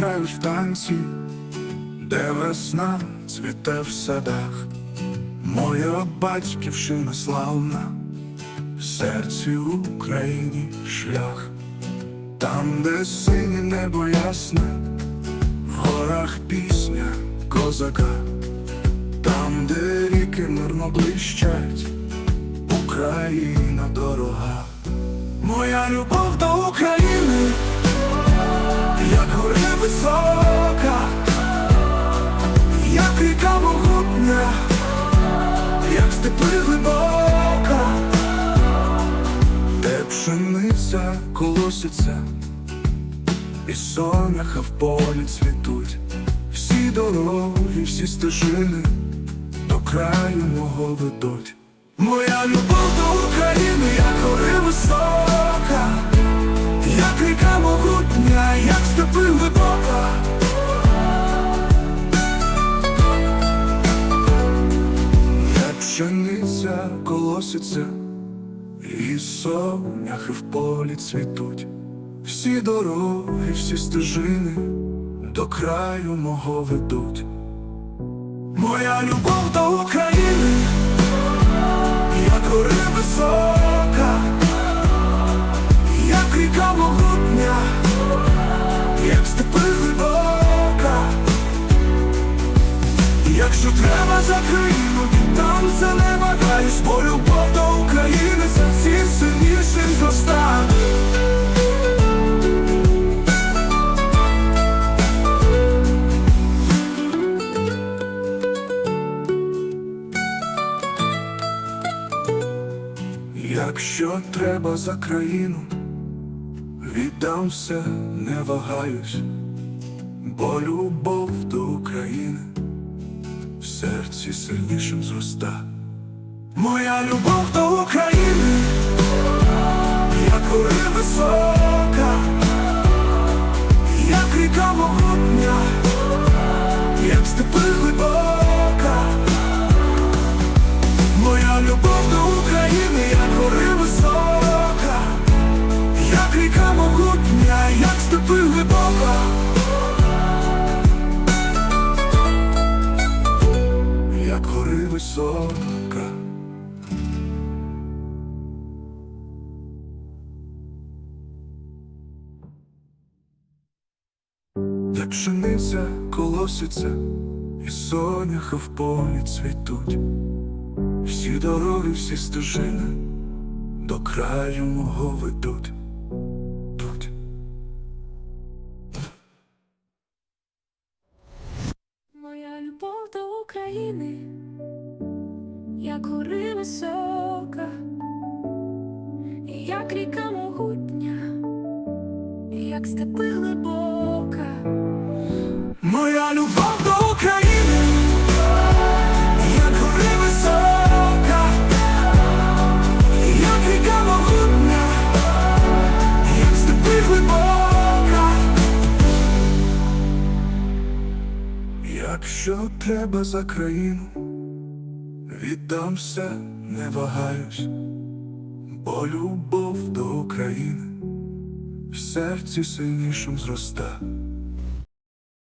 гори в танці, де весна цвіте в садах, моя батьківщина славна, в серці Україні шлях, там, де синє небо ясне, в горах пісня козака, там, де ріки мирно блищать, Україна дорога, моя любов висока, як ріка могутня, як степи глибока, де пшениця колоситься, і соняха в полі цвітуть, всі дороги, всі стежини до краю мого ведуть. Моя любов до України, як гори висока, як ріка могутня, як степи глибока. І соняхи в полі цвітуть, всі дороги, всі стежини до краю мого ведуть. Моя любов до України, як гори висока, як ріка могутня, як степи глибока. Якщо треба за Країну, віддам це не вагаюсь, бо любов Якщо треба за країну, віддам все, не вагаюсь, бо любов до України в серці сильнішим зроста. Моя любов до України, Де пшениця колоситься, і соняха в полі цвітуть. Всі дороги, всі стежини до краю мого ведуть. Моя любов до України, як гори висока, як ріка могутня, як степи глибока. Моя любов до України, як гори висока, як ріка могутня, як степи глибока. Якщо треба за країну, віддам все, не вагаюсь, бо любов до України в серці сильнішим зроста.